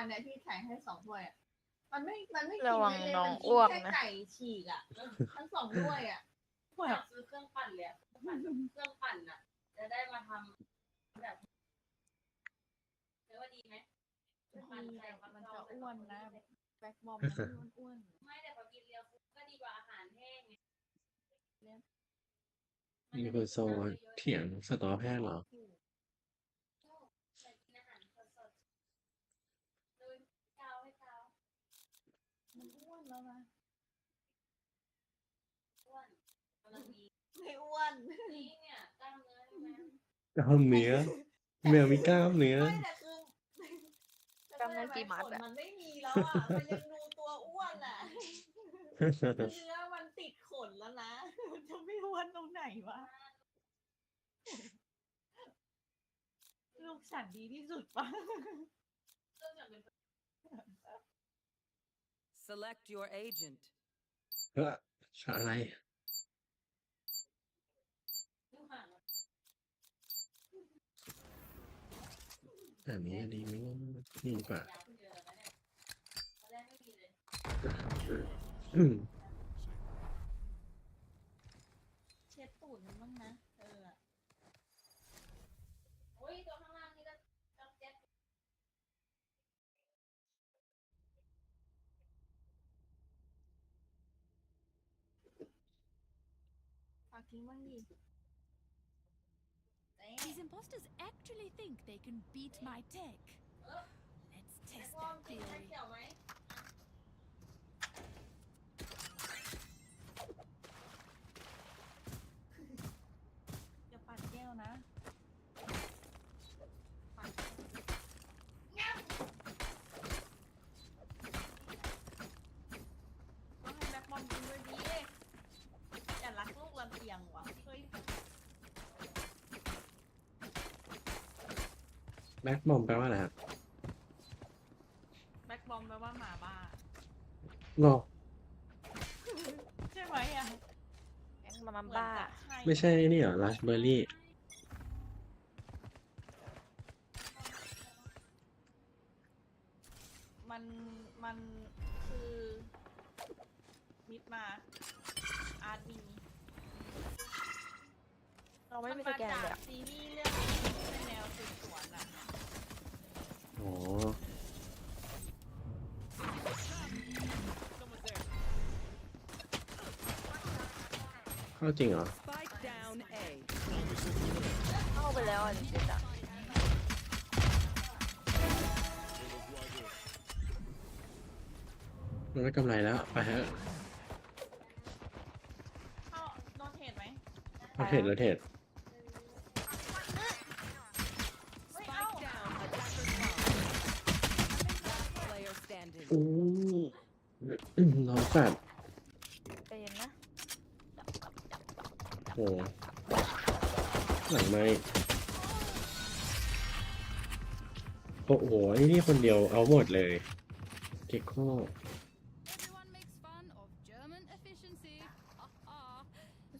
านเนี่ยที่แข่งให้สองถ้วยอะมันไม่ มันไม่กินระวังเลยเลยน้องมันกิอ้วกแค่นะไก่ฉีกอะ ทั้งสองถ้วยอะอยากซื้อเครื่องปั่นเลยอะเครื่องปั่นเครื่องปั่นอะ จะได้มาทำแบบเรียกว่าดีไหมเครื่องปั่นใส่มันมันจะจะอ้วนนะ แบ็คบอมมันอ้วนไม่แต่พอกินเรียวฟุกก็ดีกว่าอาหารแห้งไงมีคนโซเถียงสตอแพทย์เหรอแต่กินอาหารสดๆโดยกาวให้กาว ๆมันอ้วนแล้วนะ อ้วนกำลังดี ไม่อ้ วนนี่เนี่ยกล้ามเนื้อใช่ไหมกล้ามเนื้อแมวมีกล้ามเนื้อไม่แต่คือกล้ามเนื้อกี่มัดอะขนมันไม่มีแล้วอะมันยังดูตัวอ้วนอะเนื้อมันติดขนแล้วนะมันจะไม่อ้วนตรงไหนวะลูกฉันดีที่สุดปะเรื่องอย่างเป็น Select your agent. เฮ้ออะไร ลูกห่างอะ อันนี้ดีไหมนะนี่ดีกว่ายาวขึ้นเยอะแล้วเนี่ยตอนแรกไม่มีเลยอืมเช็ดตูดมันบ้างนะ เออโอ้ยตัวข้างล่างนี่ก็ก็เจ็บฝากทิ้งบ้างดิเอ๊ะ These imposters actually think they can beat my tech. Let's แบ็ค test บอม that กินแค่ theory. เขียวไหม อย่าปัดแก้วนะ ต้องให้แบ็คบอมกินด้วยดิอย่ารักลูกลำเอียงว่ะ เฮ้ย แบ็คบอมแปลว่าอะไรครับแบ็คบอมแปลว่าหมาบ้า งอใช่ไหมอะแก๊งมามาเหมือนบ้าจะใช่ไม่ใช่นี่เหรอราสเบอร์รี่ มัน มันคือมิดมา อาร์ตบี เรา ไม่มันมีสมาแกนจาเลยกอะซีรีส์เรื่องนี้ที่เป็นแนวสืบสวนอะอ๋อเข้าจริงเหรอ Spike down A. เข้าไปแล้วอะเดี๋ยวจะมันได้กำไรแล้ว ไปฮะเข้าโดนเทรดไหมเราเทรดเราเทรด ร้อนจัดใจเย็นนะโอ้หลังไม่โอ้โหไอ้นี่คนเดียวเอาหมดเลยเก็กโค Everyone makes fun of German efficiency. Ha ha.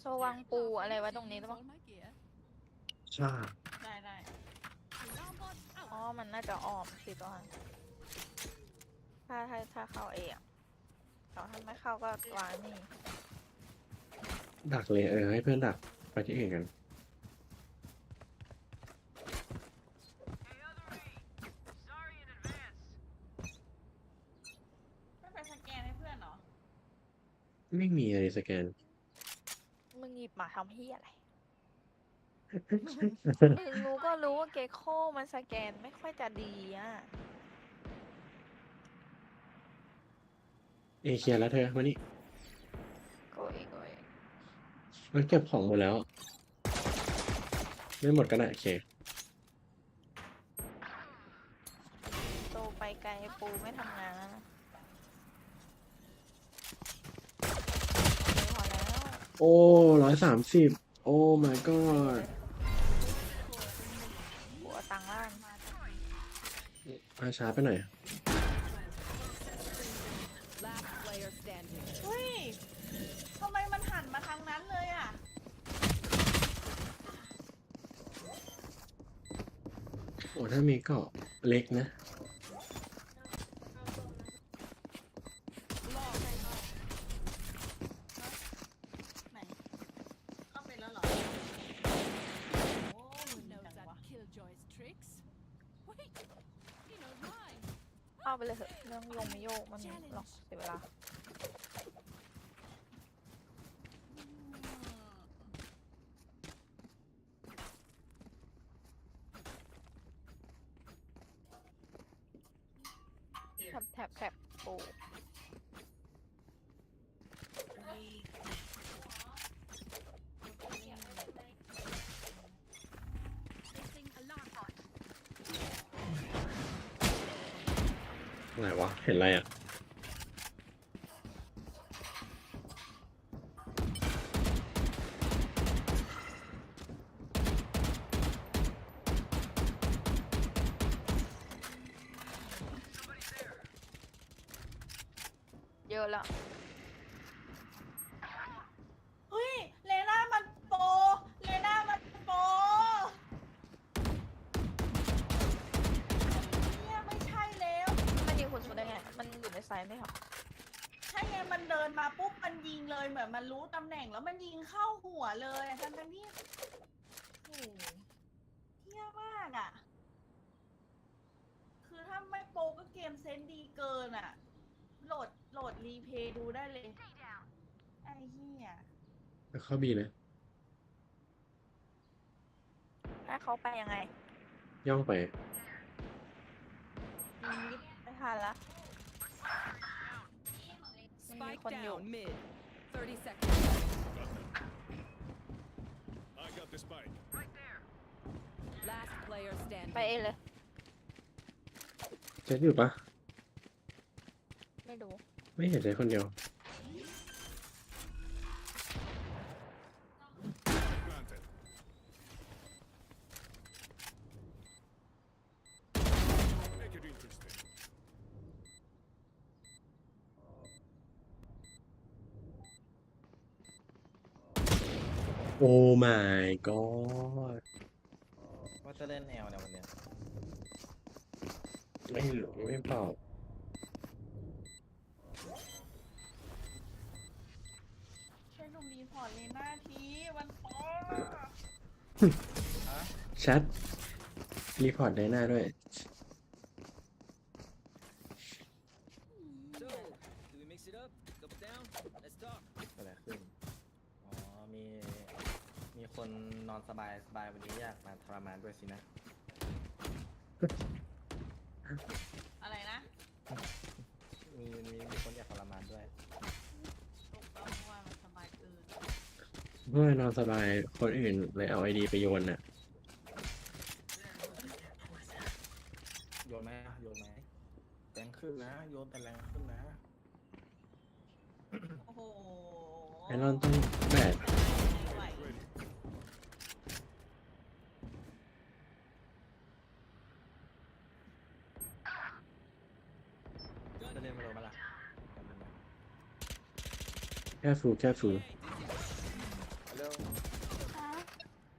โซวังปูอะไรไว้ตรงนี้หรือเปล่า All my gear. ชาได้ได้ Alarm bot อ๋อ out. มันน่าจะอ้อมสิตัวนั้นถ้าถ้าถ้าเข้าเอง แต่ถ้าไม่เข้าก็วางนี่ ดักเลยเออให้เพื่อนดักไปที่อื่นกันไม่ไปสแกนให้เพื่อนเหรอ ไม่มีอะไรสแกน มึงหยิบมาทำเฮียอะไร มึงรู้ก็รู้ว่าเกโคมันสแกนไม่ค่อยจะดีอะ เอเชียแล้วเธอมานี่โกยโกยมันเก็บของหมดแล้ว ไม่หมดก็ได้โอเคโตไปไกลปูไม่ทำงานแล้วนะโอเคพอแล้วโอ้ร้อยสามสิบโอ้ my god หัวตังค์ล่างมาช้าไปหน่อย Last player standing. เฮ้ย ทำไมมันหันมาทางนั้นเลยอะ โอ้ถ้ามีก็เล็กนะ Wait, he knows mine. เอาไปเลยเถอะเรื่องโยงไม่โยกมันหรอกเสียเวลา แท็บแท็บแท็บโอ้ Placing alarm bot. อะไรวะ เห็นอะไรอะ ไซส์ไหมเหรอใช่ไงมันเดินมาปุ๊บมันยิงเลยเหมือนมันรู้ตำแหน่งแล้วมันยิงเข้าหัวเลยอะทั้งทั้งๆที่โอ้โหเที่ยมากอะ คือถ้าไม่โปรก็เกมเซนส์ดีเกินอะ โหลดโหลดรีเพย์ดูได้เลย ไอ้เหี้ยแล้วเข้าบีเลยถ้าเขาไปยังไงย่องไปยิงไม่ทันละ Spike con nhiều. down mid. 30 seconds. I got the spike. Last player ไป standing. เองเลย เจ็ดอยู่ปะ ไม่ดู ไม่เห็นเลยคนเดียว โอ้ my god ว่าจะเล่นแนวในวันเนี้ยไม่รู้ไม่ตอบช่วยลุมรีพอร์ตเลน่าทีมันโปรแชทรีพอร์ตได้หน้าด้วย So, do we mix it up? Double down? Let's talk. เกิดอะไรขึ้น อ๋อ มี มี คนนอนสบายสบายวันนี้อยากมาทรมานด้วยสินะ อะไรนะมีมีมีคนอยากทรมานด้วย ตกต้องว่ามันสบายเกินเมื่อนอนสบายคนอื่นเลยเอาไอดีไปโยนน่ะ โยนไหมอะโยนไหมแรงขึ้นนะ โยนแต่แรงขึ้นนะ โอ้โหไอรอนต้องแบก ไม่ไหว จะเล่นมาโดนมาละจะเล่นมา แค่ฟูแค่ฟูเร็ว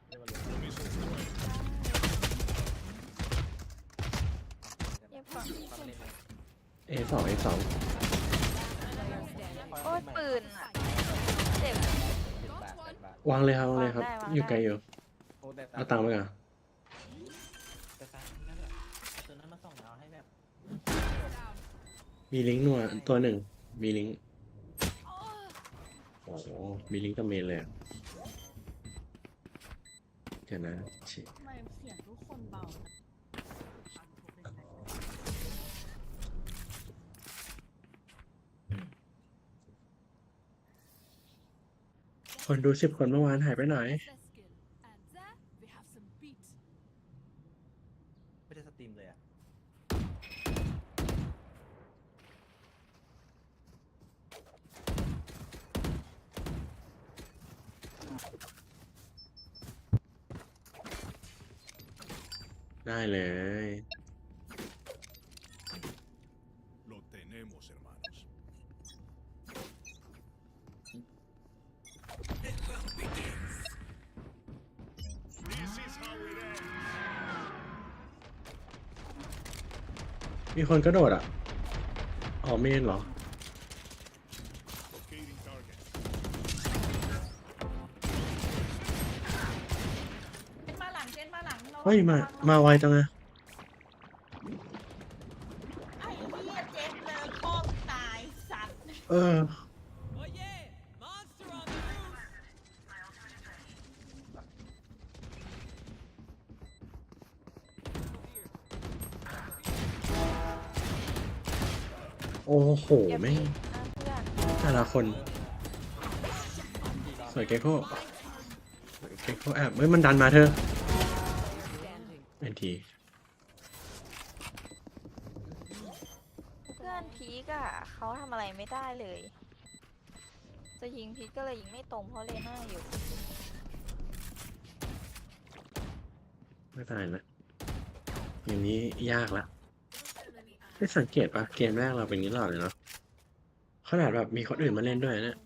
เล่นมาเย็บก่อนเอสองเอสองโอ้ยปืนอะเจ็บ สิบบาทแปดบาทวางเลยครับวางเลยครับ วางได้วาง อยู่ไกลอยู่ โอ้แต่เอาตังค์ไปก่อนแต่ตังค์นั่นแหละเอาตัวนั้นมาส่งเราให้แบบมีลิงก์นัวตัวหนึ่ง มีลิงก์ อ้โหมีลิงก์กับเมนเลยอะเดี๋ยวนะชิทำไมเสียงทุกคนเบานะฟังทุกเป็นไรคนดูสิบคนเมื่อวานหายไปไหน Their skill. And there we have some beat. ไม่ได้สตรีมเลยอะ ได้เลย Lo tenemos, hermanos. This is how it ends. มีคนกระโดดอะ อ๋อเมนเหรอ Locating target. เจนมาหลังเจนมาหลังระวังเฮ้ยมาระวังมาไวจังอะ เกโก้สวยเกโก้แอบเฮ้ยมันดันมาเธอ Standing. เป็นทีเพื่อนพีกอะเขาทำอะไรไม่ได้เลย จะยิงพีกก็เลยยิงไม่ตรงเพราะเลน่าอยู่ ไม่เป็นะอย่างนี้ยากละไม่สังเกตปะเกมแรกเราเป็นงนี้ตลอดเลยเนาะขนาดแบบมีคนอื่นมาเล่นด้วยเนะ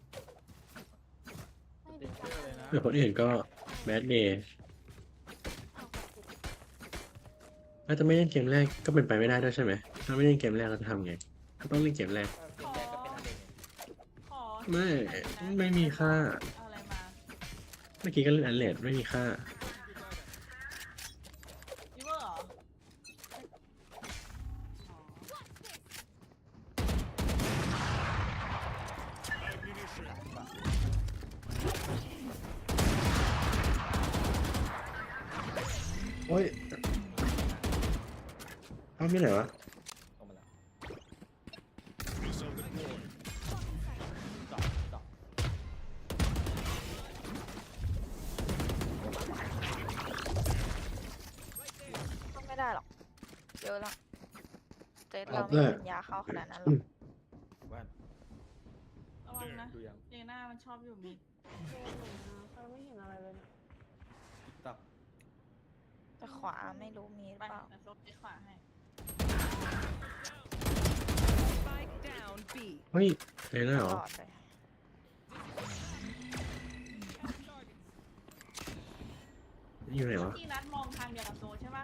หรือคนอื่นก็แบดเดย์ถ้าจะไม่เล่นเกมแรกก็เป็นไปไม่ได้ด้วยใช่ไหม ถ้าไม่เล่นเกมแรกเราจะทำไงก็ต้องเล่นเกมแรกเกมแรกก็เป็นอันเดนขอไม่ ไม่มีค่าเอาอะไรมาเมื่อกี้ก็เล่นอันเลดไม่มีค่า โอ้ยเอาไม่ไหนวะออกมาแล้ว Missile deployed. เจาะเจาะก็ไม่ได้หรอกเยอะแล้วเจอเราอฟไม่เลยเป็นยาเข้าขนาดนั้นหรอกว่านระวังนะดูยังเจน่ามันชอบอยู่มิดตับแต่ข วาไม่รู้มีหรือไปเปล่าแต่ซบไปขวาให้ Spike down B. เฮ้ยเลยนะเหรตอลอดเลยอยู่ไหนวะ ที่นัดมองทางเดียวกับโซใช่ปะ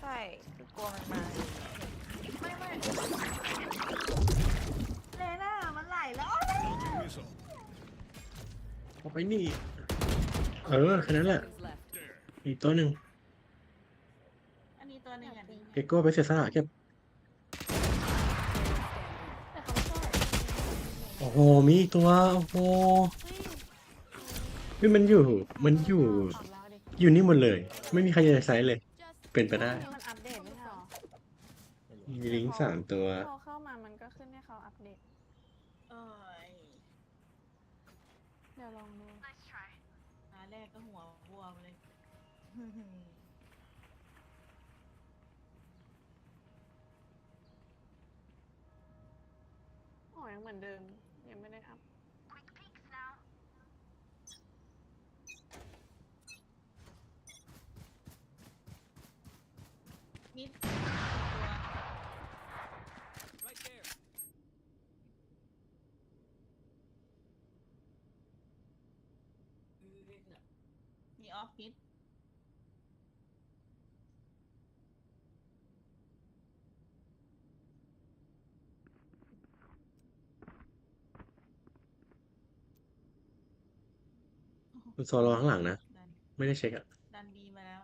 ใช่คือกลัวมันมาไม่ไม่เลน่ามันไหลแล้ว Missile. เอาไปนี่ เออ แค่นั้นแหละ Seconds left. There. อีกตัวหนึ่ง อันนี้ตัวหนึงอะดี เกโก้ไปเสียสละเก็บ โอ้โห มีอีกตัว โอ้โหเฮ้ยมันอยู่ มันอยู่ อยู่นี่หมดเลย ไม่มีใครจะใช้เลย Just เป็นไปได้ มันอัปเดตไม่ใช่หรอไม่รู้มีลิงก์สามตัวพอเข้ามามันก็ขึ้นให้เขาอัปเดต เอ้ย เดี๋ยวลองดู ตาแรกก็หัวบวมเลย อ๋อ ยังเหมือนเดิม ยังไม่ได้อัพมิดตัว Right there. มีออฟฟิศ คุณโซโลข้างหลังนะ ดันไม่ได้เช็คอะดันบีมาแล้ว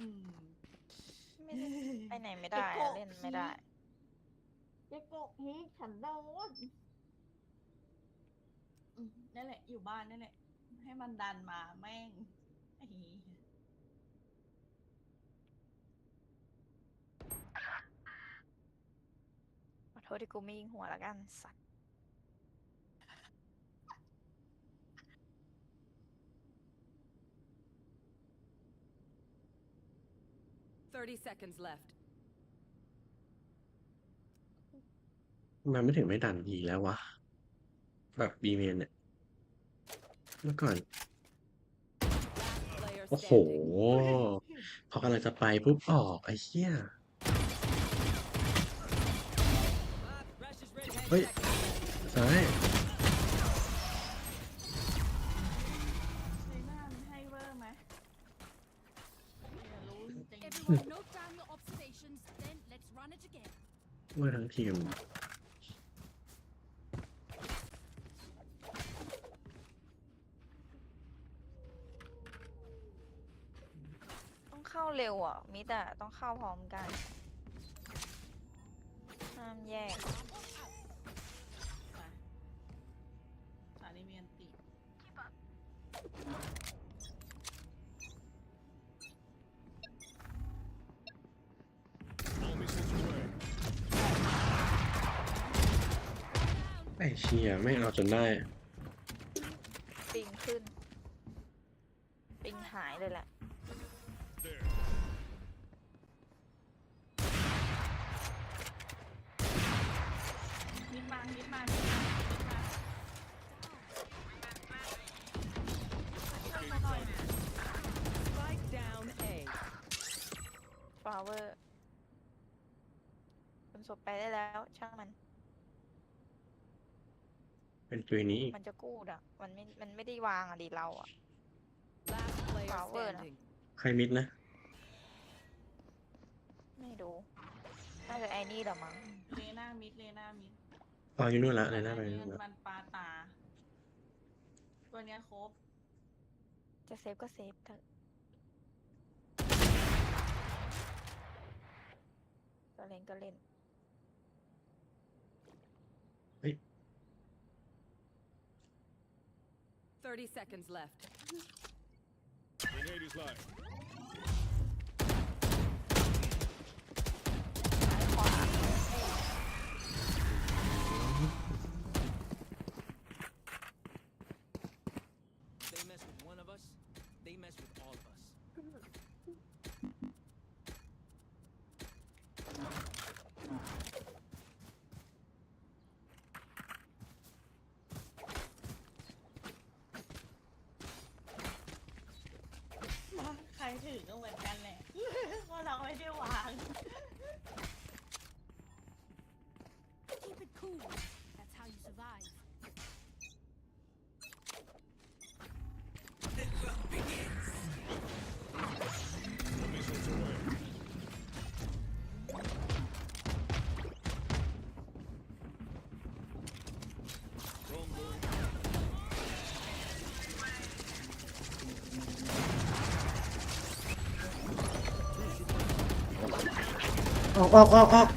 อืม ไม่ได้ไปไหนไม่ได้อะเล่นไม่ได้เจ๊กกฮีฉันโดนอืมนั่นแหละ อยู่บ้านนั่นแหละ ให้มันดันมาแม่งไอ้เหี้ย ขอโท ษที่กูไม่ยิงหัวละกันสัตว์30 seconds left. มันไม่ถึงไม่ดันอีกแล้ววะ แบบบีเมนเนี่ย เมื่อก่อน Player โอ้โห standing. พอกำลังจะไปปุ๊บออกไอ้เหี้ย Ah, Rush is red hand Wait. second. ซ้ายเลยหน้ามันให้เวอร์ไหมอยากรู้จริง everyone note down your observations, then let's run it again. ว่าทั้งทีมๆเร็วอะมิดอะต้องเข้าพร้อมกันห้ามแยกไไอ้เชี่ยไม่เอาจนได้ ศพไปได้แล้ว ช่างมัน เป็นปืนนี้อีกมันจะกู้อะ มันไม่ มันไม่ได้วางอะดิเราอะ Last player Power นะ standing. ใครมิดนะ ไม่ดูน่าจะไอ้นี่แหละมั้งเลน่ามิดเลน่ามิดอ๋ออยู่นู่นละเลยน่าไปอันู่นละมันปลาตา ตัวเนี้ยครบจะเซฟก็เซฟเถอะก็เล่นก็เล่น Wait. 30 seconds left. Grenade is live. They mess with one of us, they mess with all of us. ออกออกออกออก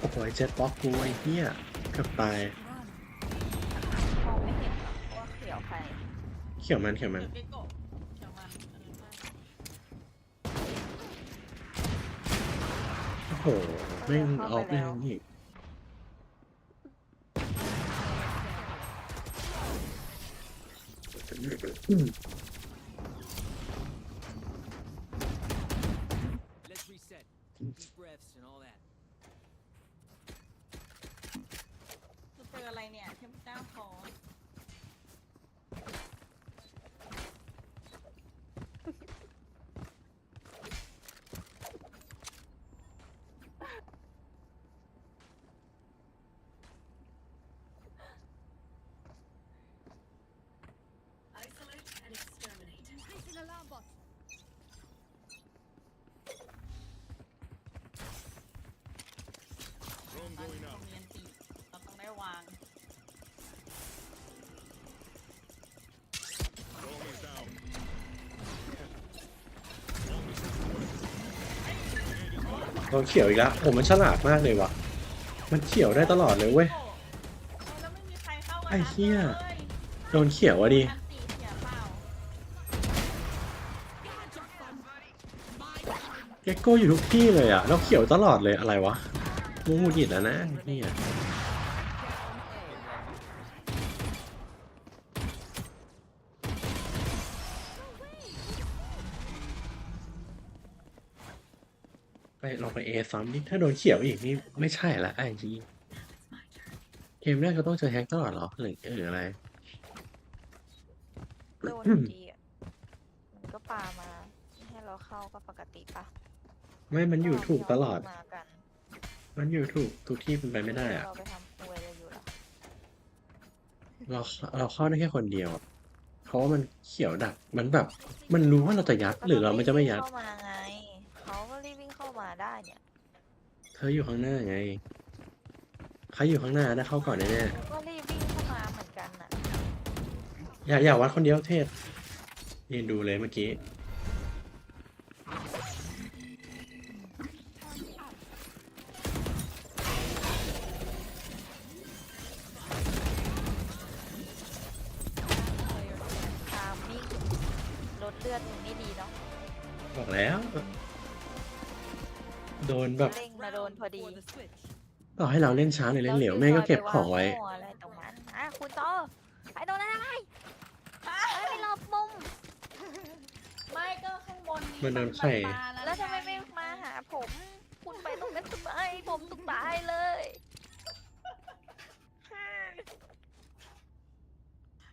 โอ้โหเจ็ดบล็อกกูไอ้เหี้ยเกือบตายมองไม่เห็นว่าเขียวใครเขียวมันเขียวมันเดี๋ยวไมันเออใช่โอ้โหไม่งออกได้อีก Let's reset. Deep breaths and all that. จะเจออะไรเนี่ยเทพเจ้าขอ Increasing alarm bot. โดร นบ้น going โร out. งเรียนตีเราต้องได้วาง Drone is down. All missiles away. Grenade is live. โดนเขียวอีกแล้วโอ้มันฉลาดมากเลยว่ะ มันเขียวได้ตลอดเลยเว้ย โอ้แล้วไม่มีใครเข้ามาไอ้เหี้ยลโดนเขียวอะดิอันตีเสียเปล่าเก็กโก้อยู่ทุกที่เลยอะแล้วเขียวตลอดเลยอะไรวะ มูหงุดหงิดแล้วนะไอ้เหี้ยไปลองไปเอซ้ำนี่ถ้าโดนเขียวอีกนี่ไม่ใช่ละไอ้จริงเกมแรกก็ต้องเจอแฮกตลอดเหรอหรือหรืออะไร โดนอยู่ดีอะมันก็ปามาให้เราเข้าก็ปกติปะไม่มันอยู่ถูกตลอด มากัน มันอยู่ถูกทุกที่เป็นไปไม่ได้อะเราไปทำอวยอะไรอยู่ล่ะเราเราเข้าได้แค่คนเดียวอะเพราะว่ามันเขียวดักมันแบบ มันรู้ว่าเราจะยัดหรือเรามันจะไม่ยัดเข้ามาไงเขาก็รีบวิ่งเข้ามาได้เนี่ยเธออยู่ข้างหน้าไงใครอยู่ข้างหน้าได้เข้าก่อนแน่ก็รีบวิ่งเข้ามาเหมือนกันน่ะๆอย่าอย่าวัดคนเดียวเทศยืนดูเลยเมื่อกี้ แบบเร่งมาโดนพอดี For the switch. ต่อให้เราเล่นช้าหรือเล่นเหลวแม่งก็เก็บของไว้แล้วซื้ซยปวางโง่อะไรตรงนั้นอะคุณโตไปโดนอะไรไปไปหลบมุมไม่ก็ข้างบนมันโดนไข่มาแล้วทำไมไม่มาหาผม คุณไปตรงนั้นทำไมผมต้องตายเลย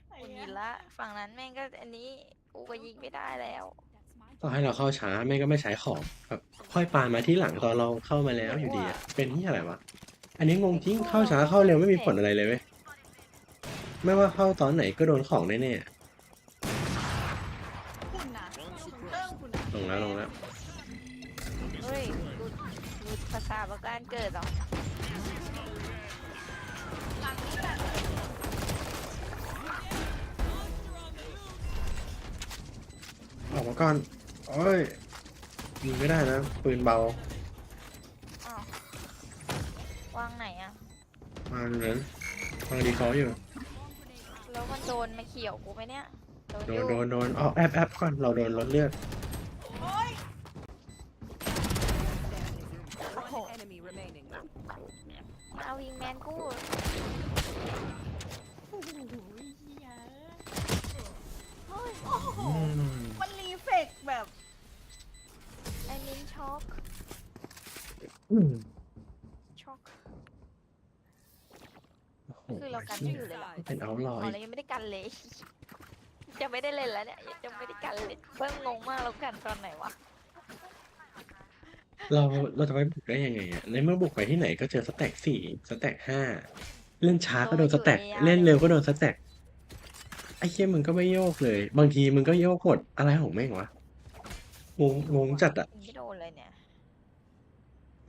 ไอ้คุณเหี้ยิยนละ ฝั่งนั้นแม่งก็อันนี้กูก็ยิงไม่ได้แล้ว That's my ต่อให้เราเข้าช้าแม่งก็ไม่ใช้ของแบบค่อยปามาที่หลังตอนเราเข้ามาแล้วอยู่ดีอะเป็นที่อะไรวะ อันนี้งงจริงเข้าช้าเข้าเร็วไม่มีผลอะไรเลยเว้ยไม่ว่าเข้าตอนไหนก็โดนของแน่คุณนะเรื่องคุณนะๆลงแล้วลงแล้วเฮ้ยหลุดหลุดภาษาประการเกิดเหรอหลังนี้แบบออกมาก่อน โอ้ยยิงไม่ได้นะปืนเบาอ้าววางไหนอะมาเหมือนวางดีฟอลต์อยู่ แล้วมันโดนมาเขียวกูไหมเนี่ยโดอนยู่โดนโดนอ๋อแอปแอปก่อนเราโดนลดเลือด โอ๊ย One enemy remaining. เอาวิงแมนกู โอ้โหเหี้ยเฮ้ยโอ้โห อืม มันรีเฟกแบบ ไอมินช็อก อืม ช็อกโอ้โหคือเรากันเหี้ไม่อยู่เลยเหรอเป็นเอาลออ๋อยเรายังไม่ได้กันเลยจะไม่ได้เล่นแล้วเนี่ยยังไม่ได้กันเลยเพิ่งงงมากเรากันตอนไหนวะเราเราจะไปบุกได้ยังไงอะในเมื่อบุกไปที่ไหนก็เจอสแต็กสี่สแต็กห้าเล่นช้าก็โดนสแต็กเล่นเร็วก็โดนสแต็กไอ้เหี้ยมึงก็ไม่โยกเลย บางทีมึงก็โยกหมดอะไรของแม่งวะงงงงจัดอะยังไม่โดนเลยเนี่ย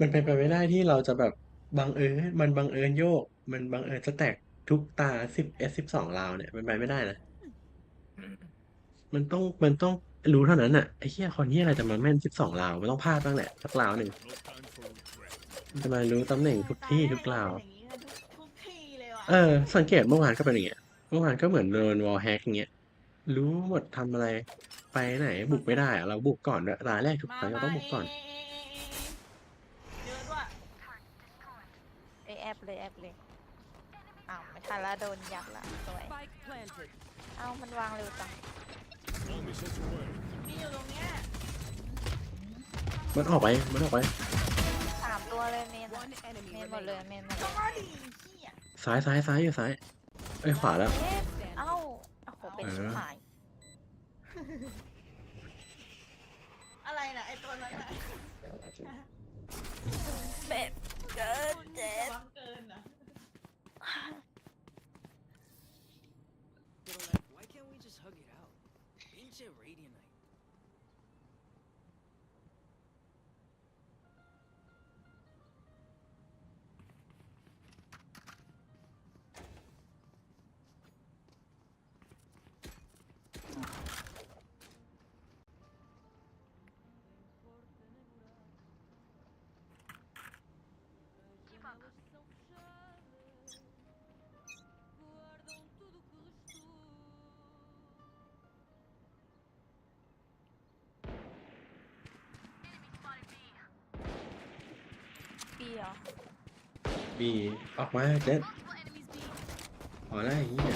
มันเป็นไปไม่ได้ที่เราจะแบบบังเอิญมันบังเอิญโยก มันบังเอิญสแต็กทุกตาสิบเอสสิบสองราวเนี่ยเป็นไปไม่ได้นะมันต้องมันต้องรู้เท่านั้นอะไอ้เหี้ยคนเหี้ยอะไรจะมาแม่นสิบสองราวมันต้องพลาดบ้างแหละสักราวหนึ่งมันจะมารู้ตำแหน่งทุกที่ทุกราวเอย่างนี้กันทุกทุกที่เลยว่ะเออ สังเกตเมื่อวานก็เป็นอย่างเงี้ยเมื่อวานก็เหมือนโดนวอลแฮกอย่างเงี้ยรู้หมดทำอะไร ไปไหน บุกไม่ได้อะเราบุกก่อนด้วยรายแรกทุกครั้งเราต้องบุกก่อน เเยอะด้วย ไอแอป เลยแอปเลยอ้าวไม่ทันละโดนยับละสวย Spike planted. เอ้ามันวางเร็วจัง Tell me such a word. มีอยู่ตรงเนี้ยมันออกไป มันออกไป สามตัวเลยเมนอะ One enemy เมนหมดเลย remaining. เมนหมดเลก็ยว่าดีเหี้ยซ้ายซ้ายซ้ายอยู่ซ้ายเอ้ยขวาแล้ว เอ๊ะเอ้าโอ้โหเป็นชิบหายอะไรน่ะไอตัวนั้นน่ะเป็ดเกินเจ็ด เหรอ บีออกมาเจ็ดพอแล้วไอ้เหี้ย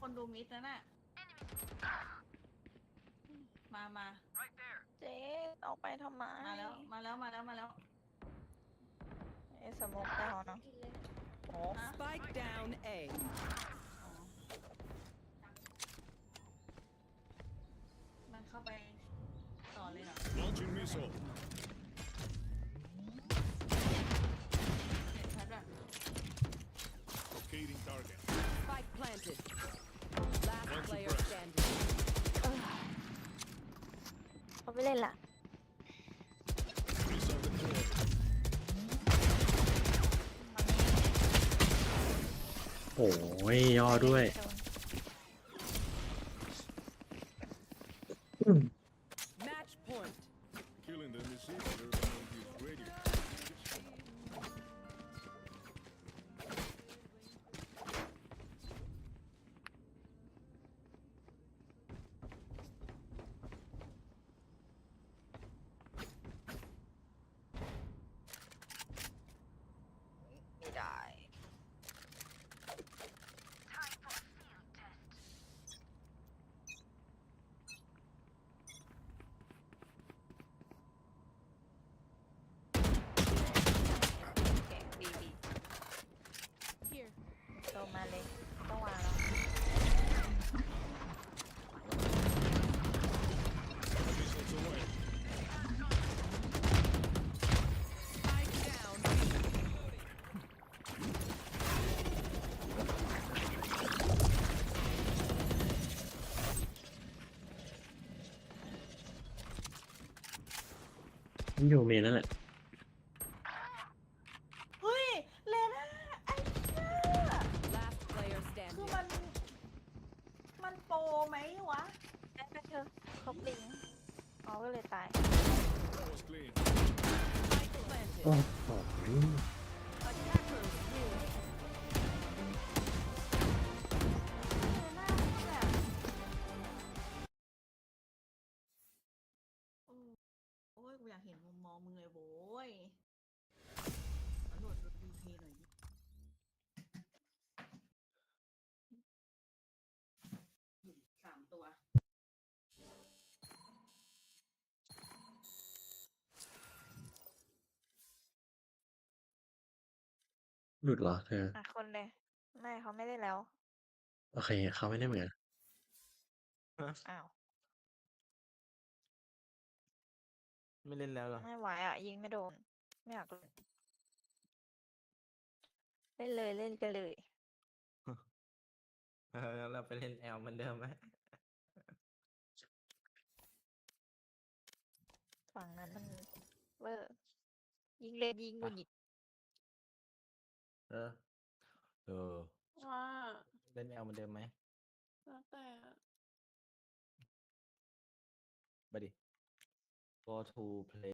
คนดูมิดนะน่ะ มามา เจ๊ออกไปทำไมมาแล้ว มาแล้ว มาแล้ว มาแล้วเอไม่สโมกได้หรอเนาะโอ้ Spike down A. มันเข้าไปต่อเลยเหรอ Launching missile. ไม่เล่นละ Missile deployed. โอ้ยย่อด้วย โด มันอยู่เมนนั่นแหละ หลุดเหรอเธออะคนเลย ไม่ เขาไม่ได้แล้ว โอเค เขาไม่ได้เหมือนกันอ้าว ไม่เล่นแล้วเหรอ ไม่ไหวอะยิงไม่โดน ไม่อยากเล่น เล่นเลย เล่นกันเลย เอองั้นเราไปเล่นแอลเหมือนเดิมไหม ฝั่งนั้นมัน เวอร์ ยิงเลย ยิง หงุดหงิด เออ เออว่าเล่นแอลเหมือนเดิมไหมแล้วแต่ไปดิ go to play